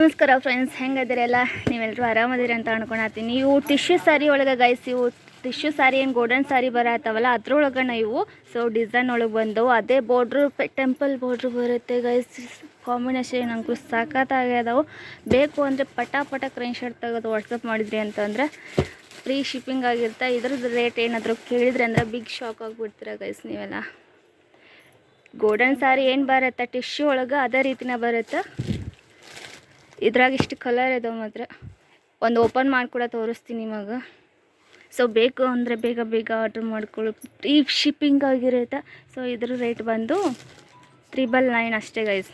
ನಮಸ್ಕಾರ ಫ್ರೆಂಡ್ಸ್ ಹೆಂಗದಿರಲ್ಲ ನೀವೆಲ್ಲರೂ ಆರಾಮದಿರಿ ಅಂತ ಅನ್ಕೊಳತ್ತೀನಿ ಇವು ಟಿಶ್ಯೂ ಸಾರಿ ಒಳಗೆ ಗೈಸ್ ಇವು ಟಿಶ್ಯೂ ಸಾರಿ ಏನು ಗೋಲ್ಡನ್ ಸಾರಿ ಬರತ್ತವಲ್ಲ ಅದ್ರೊಳಗಣ ಇವು ಸೊ ಡಿಸೈನ್ ಒಳಗೆ ಬಂದವು. ಅದೇ ಬಾರ್ಡ್ರು ಟೆಂಪಲ್ ಬಾರ್ಡ್ರು ಬರುತ್ತೆ ಗೈಸ್ ಕಾಂಬಿನೇಷನ್ ನಂಗೂ ಸಾಕತ್ತಾಗ್ಯದವು ಬೇಕು ಅಂದರೆ ಪಟ ಪಟ ಕ್ರೈನ್ ಶರ್ಟ್ ತೆಗೆದು ವಾಟ್ಸಪ್ ಮಾಡಿದ್ರಿ ಅಂತಂದ್ರೆ ಫ್ರೀ ಶಿಪ್ಪಿಂಗ್ ಆಗಿರುತ್ತೆ. ಇದ್ರದ್ದು ರೇಟ್ ಏನಾದರೂ ಕೇಳಿದ್ರಿ ಅಂದ್ರೆ ಬಿಗ್ ಶಾಕ್ ಆಗಿಬಿಡ್ತೀರ ಗೈಸ್ ನೀವೆಲ್ಲ. ಗೋಲ್ಡನ್ ಸಾರಿ ಏನು ಬರುತ್ತೆ? ಟಿಶ್ಯೂ ಒಳಗೆ ಅದೇ ರೀತಿನೇ ಬರುತ್ತೆ. ಇದ್ರಾಗ ಇಷ್ಟು ಕಲರ್ ಇದಾವೆ ಮಾತ್ರ. ಒಂದು ಓಪನ್ ಮಾಡಿ ಕೂಡ ತೋರಿಸ್ತೀನಿ ನಿಮಗೆ ಸೊ ಬೇಕು ಅಂದರೆ ಬೇಗ ಬೇಗ ಆರ್ಡ್ರ್ ಮಾಡ್ಕೊಳ್ಳಿ ಫ್ರೀ ಶಿಪ್ಪಿಂಗ್ ಆಗಿರುತ್ತೆ. ಸೊ ಇದ್ರ ರೇಟ್ ಬಂದು ತ್ರಿಬಲ್ ನೈನ್ ಅಷ್ಟೇ ಗೈಸ್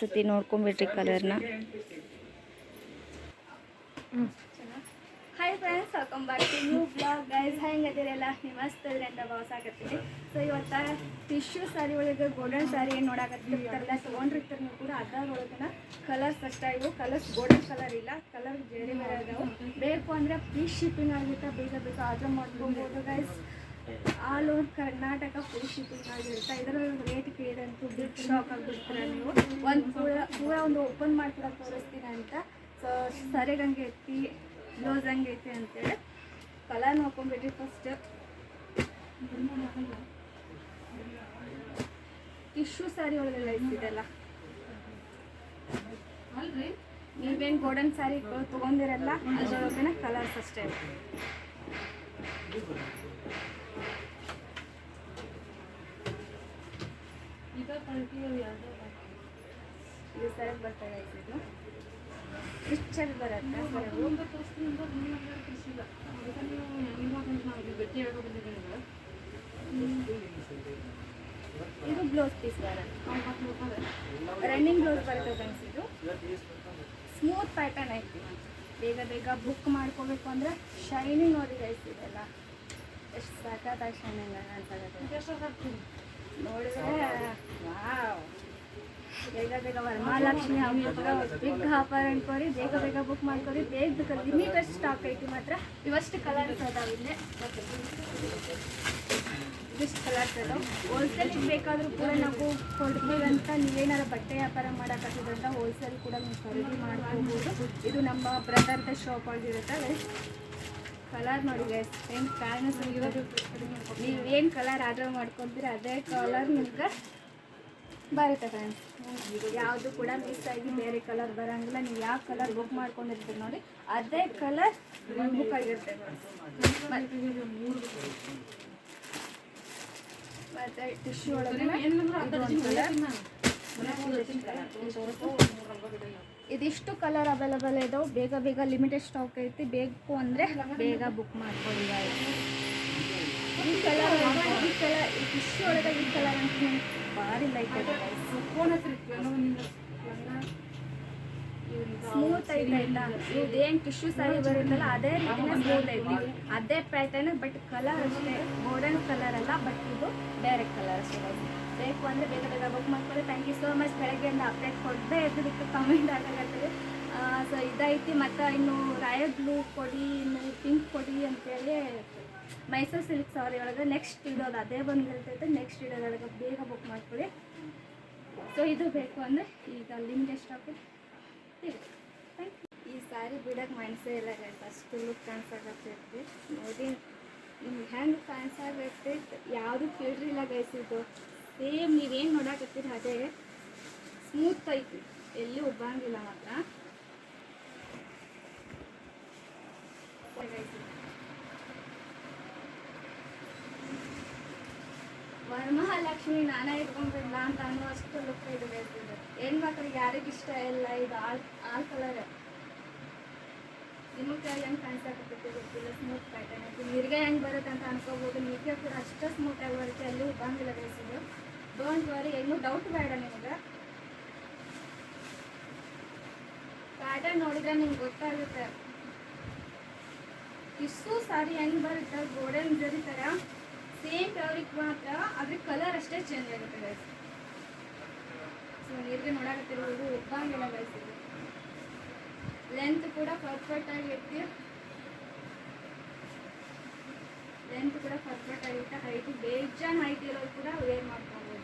ಸತಿ ನೋಡ್ಕೊಂಬಿಟ್ರಿ ಕಲರ್ನ hi friends welcome back to new blog guys ಹೆಂಗದಿರಲ್ಲ ನೀವು ಮಸ್ತ್ ಇದ್ರಿ ಅಂತ ಭಾವಿಸಾಕತ್ತೀನಿ ಸೊ ಇವತ್ತು ಟಿಶ್ಯೂ ಸಾರಿ ಒಳಗೆ ಗೋಲ್ಡನ್ ಸಾರಿ ಏನು ನೋಡಾಕತ್ತಿರ್ತಾರಲ್ಲ ತೊಗೊಂಡಿರ್ತಾರೆ ನೀವು ಕೂಡ. ಅದ್ರ ಒಳಗಿನ ಕಲರ್ಸ್ ಅಷ್ಟ ಇವು. ಕಲರ್ಸ್ ಗೋಲ್ಡನ್ ಕಲರ್ ಇಲ್ಲ. ಕಲರ್ ಬೇರೆ ಬೇರೆ ಅದಾವು ಬೇಕು ಅಂದರೆ ಫ್ರೀ ಶಿಪ್ಪಿಂಗ್ ಆಗಿರುತ್ತೆ. ಬೇಗ ಬೇಗ ಆರ್ಡರ್ ಮಾಡ್ಕೊಬೋದು guys all over Karnataka free shipping ಆಗಿರುತ್ತೆ. ಇದರಲ್ಲಿ ರೇಟ್ ಕೇಳಿದಂತೂ ಬಿಗ್ ಶಾಕ್ ಆಗಿಬಿಡ್ತೀರ ನೀವು. ಒಂದು ಪೂರ ಪೂರ ಒಂದು ಓಪನ್ ಮಾಡಿ ತೋರಿಸ್ತೀರ ತೋರಿಸ್ತೀನಿ ಅಂತ. ಸೊ ಸರಿಗಂಗೆ ಐತಿ ಬ್ಲೌಸ್ ಹಂಗೈತೆ ಅಂತೇಳಿ. ಕಲರ್ ನೋಡ್ಕೊಂಬಿಟ್ರಿ ಫಸ್ಟ್ ಟಿಶ್ಯೂ ಸ್ಯಾರಿ ಒಳಗೆಲ್ಲ ಇದ್ದಿದೆಲ್ಲ ನೀವೇನು ಗೋಲ್ಡನ್ ಸ್ಯಾರಿ ತೊಗೊಂಡಿರಲ್ಲ ಅದರೊಳಗೇನೆ ಕಲರ್ಸ್ ಅಷ್ಟೇ. ಇದು ಸರಕ್ ಬರ್ತಾರೆ ಇದು. ಪಿಕ್ಚರ್ ಬರುತ್ತೆ. ಸರವು ಇದು ಬ್ಲೌಸ್ ಪೀಸ್ ಬರುತ್ತೆ. ರನ್ನಿಂಗ್ ಬ್ಲೌಸ್ ಬರುತ್ತೆ ಫ್ರೆಂಡ್ಸ್ ಇದು. ಸ್ಮೂತ್ ಪ್ಯಾಟರ್ನ್ ಐತಿ. ಬೇಗ ಬೇಗ ಬುಕ್ ಮಾಡ್ಕೋಬೇಕು ಅಂದ್ರೆ ಶೈನಿಂಗ್ ಅವ್ರಿಗೆ ಐತಿ ಇದೆಲ್ಲ. ಎಷ್ಟು ಸಖತ್ತಾಗಿ ಶೈನಿಂಗ್ ಅಂತ ನೋಡಿದ್ರೆ ಬೇಗ ಬೇಗ ವರಮಹಾಲಕ್ಷ್ಮಿ ಹಬ್ಬಕ್ಕೆ ಬಿಗ್ ಆಫರ್ ಅನ್ಕೋರಿ, ಬೇಗ ಬೇಗ ಬುಕ್ ಮಾಡ್ಕೊರಿ, ಬೇಗ ಬೇಗ ಲಿಮಿಟೆಡ್ ಸ್ಟಾಕ್ ಐತಿ ಮಾತ್ರ. ಇವಷ್ಟು ಕಲರ್ ಅದಾವ ಇಲ್ಲೇ. ಇದಿಷ್ಟು ಕಲರ್ಸ್ ಅದಾವ. ಹೋಲ್ಸೇಲಿಗೆ ಬೇಕಾದರೂ ಕೂಡ ನಾವು ಕೊಡ್ತೀವಿ ಅಂತ ನೀವೇನಾರ ಬಟ್ಟೆ ವ್ಯಾಪಾರ ಮಾಡಕತ್ತಿದ್ರಂತ ಹೋಲ್ಸೇಲ್ ಕೂಡ ನೀವು ಖರೀದಿ ಮಾಡ್ಕೊಬೋದು. ಇದು ನಮ್ಮ ಬ್ರದರ್ದ ಶಾಪ್ ಆಗಿರುತ್ತೆ. ಕಲರ್ ನೋಡಿ ಗೈಸ್ ಏನು ಕಾರಣ ನೀವು ಏನು ಕಲರ್ ಆರ್ಡರ್ ಮಾಡ್ಕೊತೀರಿ ಅದೇ ಕಲರ್ ನಿಮ್ಗೆ ಬರುತ್ತೆ ಫ್ರೆಂಡ್ಸ್ ಯಾವುದು ಕೂಡ ಮಿಸ್ ಆಗಿ ಬೇರೆ ಕಲರ್ ಬರೋಂಗಿಲ್ಲ. ನೀವು ಯಾವ ಕಲರ್ ಬುಕ್ ಮಾಡ್ಕೊಂಡಿರ್ತೀರಿ ನೋಡಿ ಅದೇ ಕಲರ್ ಬುಕ್ ಆಗಿರುತ್ತೆ. ಮತ್ತೆ ಟಿಶ್ಯೂ ಒಳಗೆ ಇದಿಷ್ಟು ಕಲರ್ ಅವೈಲಬಲ್ ಇದಾವೆ. ಬೇಗ ಬೇಗ ಲಿಮಿಟೆಡ್ ಸ್ಟಾಕ್ ಐತಿ. ಬೇಕು ಅಂದರೆ ಬೇಗ ಬುಕ್ ಮಾಡ್ಕೊಳ್ಳಿ. ಈ ಕಲರ್ ಈ ಕಲರ್ ಈ ಟಿಶ್ಯೂ ಒಳಗೆ ಈ ಕಲರ್ ಅಂತ ಭಾರಿ ಲೈಟ್ ಇದೆ ಸ್ಮೂತ್ ಐತೆ ಆಯ್ತಾ ಇದೇನು ಟಿಶ್ಯೂ ಸರಿ ಬರುತ್ತಲ್ಲ ಅದೇ ರೀತಿನೇ ಸ್ಮೂತ್ ಐತಿ ಅದೇ ಪ್ಯಾಟರ್ನ್ ಬಟ್ ಕಲರ್ ಅಷ್ಟೇ. ಗೋಲ್ಡನ್ ಕಲರ್ ಅಲ್ಲ ಬಟ್ ಇದು ಬೇರೆ ಕಲರ್ ಅಷ್ಟೇ. ಬೇಕು ಅಂದರೆ ಬೇಗ ಬೇಗ ಬುಕ್ ಮಾಡ್ಕೊಳ್ಳಿ. ಥ್ಯಾಂಕ್ ಯು ಸೋ ಮಚ್ ಬೆಳಗ್ಗೆಯಿಂದ ಅಪ್ಡೇಟ್ ಕೊಡದೇ ಇದ್ದದಕ್ಕೆ ಕಮೆಂಟ್ ಆಗಕತ್ತದೆ ಸೊ ಇದೈತಿ ಮತ್ತು ಇನ್ನು ರಾಯಲ್ ಬ್ಲೂ ಕೊಡಿ, ಇನ್ನು ಪಿಂಕ್ ಕೊಡಿ ಅಂತೇಳಿ ಮೈಸೂರು ಸಿಲ್ಕ್ ಸಾರಿ ಒಳಗೆ ನೆಕ್ಸ್ಟ್ ಇಡೋದು. ಅದೇ ಬಂದಿರ್ತೈತೆ ನೆಕ್ಸ್ಟ್ ಇಡೋದೊಳಗೆ ಬೇಗ ಬುಕ್ ಮಾಡ್ಕೊಳ್ಳಿ ಸೊ ಇದು ಬೇಕು ಅಂದರೆ ಈಗ ಲಿಮಿಟೆಡ್ ಯು ಈ ಸ್ಯಾರಿ ಬಿಡೋಕೆ ಮನಸ್ಸೇ ಇಲ್ಲ ಗೈಸ್ ಅಷ್ಟು ಲುಕ್ ಕಾಣಿಸಾಕತ್ತೈತಿ ನೋಡಿ ನಿಮ್ಗೆ ಹೆಂಗೆ ಕಾಣಿಸಾಕತ್ತೈತಿ, ಯಾವುದು ಕೇಳಿರಿಲ್ಲ ಗೈಸ್ ಇದು. ಸೇಮ್ ನೀವೇನು ನೋಡಾಕತ್ತೀರಿ, ಅದೇ ಸ್ಮೂತ್ ಐತಿ. ಎಲ್ಲಿ ಒಬ್ಬಂಗಿಲ್ಲ ಮಾತ್ರ guys, ಇದು. ವರಮಹಾಲಕ್ಷ್ಮಿ ನಾನೇ ಇಟ್ಕೊಂಡ್ಬಿಡ್ಲ ಅಂತ ಅನ್ನೋ ಅಷ್ಟು ಲುಕ್ ಇದು ಇದು ಹೆಣ್ಮಕ್ಳಿಗೆ ಯಾರಿಗೂ ಇಷ್ಟ ಇಲ್ಲ, ಇದು ಆಲ್ ಆಲ್ ಕಲರ್ ನಿಮಗೆ ಹೆಂಗೆ ಕಾಣಿಸಕತ್ತೈತಿ ಗೊತ್ತಿಲ್ಲ ಸ್ಮೂತ್ ಪ್ಯಾಟರ್ನ್ ಐತಿ. ನೀರಿಗೆ ಹೆಂಗೆ ಬರುತ್ತೆ ಅಂತ ಅನ್ಕೋಬೋದು. ನೀರಿಗೆ ಕೂಡ ಅಷ್ಟೇ ಸ್ಮೂತ್ ಆಗಿ ಬರುತ್ತೆ ಅಲ್ಲಿ ಬಂದಿಲ್ಲ guys ಡೋಂಟ್ ವರಿ ಇನ್ನೂ ಡೌಟ್ ಬೇಡ ನಿಮಗೆ. ಪ್ಯಾಟರ್ನ್ ನೋಡಿದ್ರೆ ನಿಮ್ಗೆ ಗೊತ್ತಾಗುತ್ತೆ. ಇಷ್ಟು ಸಾರಿ ಹೆಂಗ್ ಬರುತ್ತೆ? ಗೋಲ್ಡನ್ ಜರಿ ಥರ ಸೇಮ್ ಫ್ಯಾಬ್ರಿಕ್ ಮಾತ್ರ, ಅದ್ರ ಕಲರ್ ಅಷ್ಟೇ ಚೇಂಜ್ ಆಗುತ್ತೆ ಗೈಸ್ ಸೊ ನೀರಿಗೆ ನೋಡಾಕತ್ತಿರ್ಬೋದು ಉಬ್ಬಂಗಿಲ್ಲ ಗೈಸ್ ಇದು ಲೆಂತ್ ಕೂಡ ಪರ್ಫೆಕ್ಟ್ ಆಗಿರ್ತಿ ಲೆಂತ್ ಕೂಡ ಪರ್ಫೆಕ್ಟ್ ಆಗಿರುತ್ತೆ ಹೈಟ್ ಬೇಜಾನ್ ಹೈಟ್ ಇರೋರು ಕೂಡ ವೇರ್ ಮಾಡ್ಕೊಂಡು